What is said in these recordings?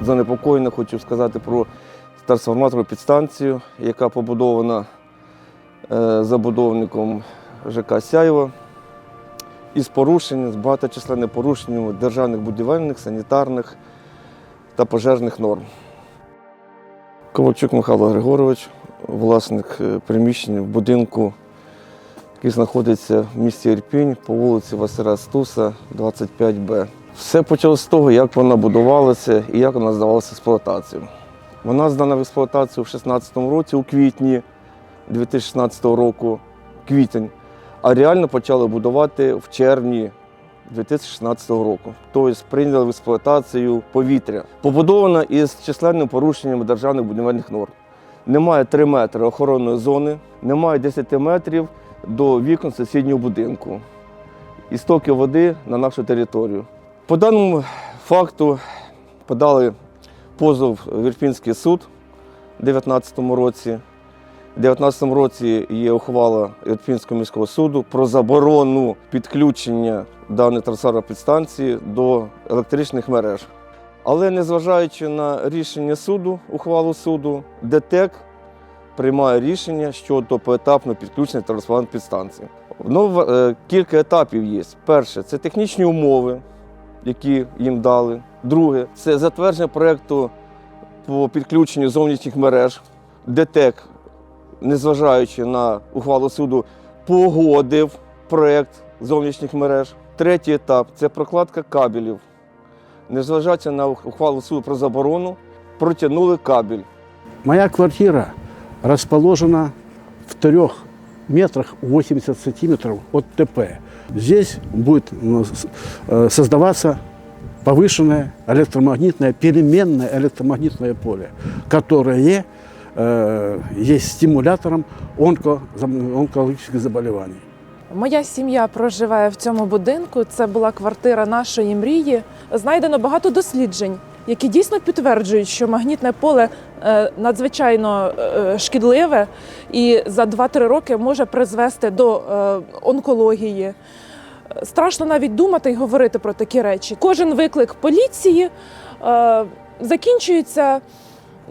Занепокоєно хочу сказати про трансформаторну підстанцію, яка побудована е, забудовником ЖК Сяєва із порушенням, з багаточисленними порушеннями державних будівельних, санітарних та пожежних норм. Ковальчук Михайло Григорович, власник е, приміщення в будинку, який знаходиться в місті Ірпінь по вулиці Василя Стуса, 25Б. Все почалося з того, як вона будувалася і як вона здавалася експлуатацію. Вона здана в експлуатацію в 2016 році, у квітні 2016 року, квітень, а реально почали будувати в червні 2016 року. Тобто прийняли в експлуатацію повітря. Побудована із численним порушенням державних будівельних норм. Немає 3 метри охоронної зони, немає 10 метрів до вікон сусіднього будинку. І стоки води на нашу територію. По даному факту подали позов в Ірпінський суд у 2019 році. У 2019 році є ухвала Ірпінського міського суду про заборону підключення даної трансферної підстанції до електричних мереж. Але незважаючи на рішення суду, ухвалу суду, ДТЕК приймає рішення щодо поетапного підключення трансформаторної підстанції. Ну, е, кілька етапів є. Перше це технічні умови, які їм дали. Друге це затвердження проєкту по підключенню зовнішніх мереж. ДТЕК, незважаючи на ухвалу суду, погодив проєкт зовнішніх мереж. Третій етап це прокладка кабелів. Незважаючи на ухвалу суду про заборону, протягнули кабель. Моя квартира расположена в трех метрах 80 сантиметров от ТП. Здесь будет ну, с- э, создаваться повышенное электромагнитное, переменное электромагнитное поле, которое э, есть стимулятором онко, онкологических заболеваний. Моя сім'я проживає в цьому будинку. Це була квартира нашої мрії. Знайдено багато досліджень, які дійсно підтверджують, що магнітне поле е, надзвичайно е, шкідливе і за 2-3 роки може призвести до е, онкології. Страшно навіть думати і говорити про такі речі. Кожен виклик поліції е, закінчується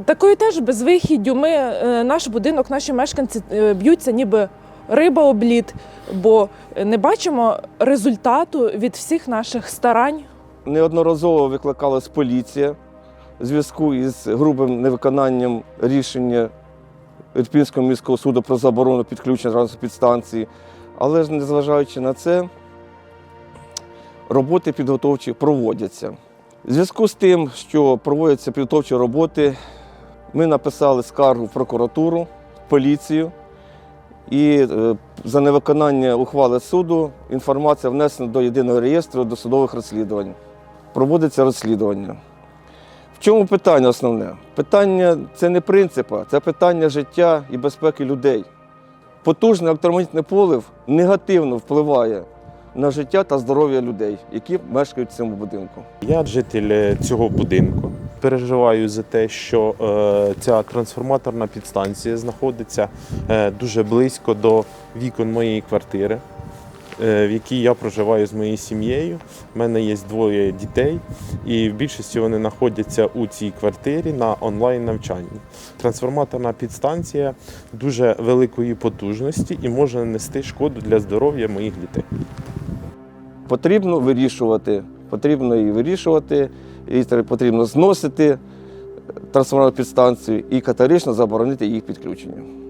такою теж безвихіддю. Ми, е, наш будинок, наші мешканці е, б'ються ніби риба об лід, бо не бачимо результату від всіх наших старань. Неодноразово викликалась поліція в зв'язку із грубим невиконанням рішення Ірпінського міського суду про заборону підключення транспортної підстанції. Але ж незважаючи на це, роботи підготовчі проводяться. В зв'язку з тим, що проводяться підготовчі роботи, ми написали скаргу в прокуратуру, в поліцію. І е, за невиконання ухвали суду інформація внесена до єдиного реєстру досудових розслідувань. Проводиться розслідування. В чому питання основне? Питання це не принципа, це питання життя і безпеки людей. Потужне електромагнітне поле негативно впливає на життя та здоров'я людей, які мешкають в цьому будинку. Я житель е, цього будинку. Переживаю за те, що е, ця трансформаторна підстанція знаходиться е, дуже близько до вікон моєї квартири, в якій я проживаю з моєю сім'єю. У мене є двоє дітей, і в більшості вони знаходяться у цій квартирі на онлайн навчанні. Трансформаторна підстанція дуже великої потужності і може нанести шкоду для здоров'я моїх дітей. Потрібно вирішувати, потрібно її вирішувати, і потрібно зносити трансформаторну підстанцію і категорично заборонити їх підключення.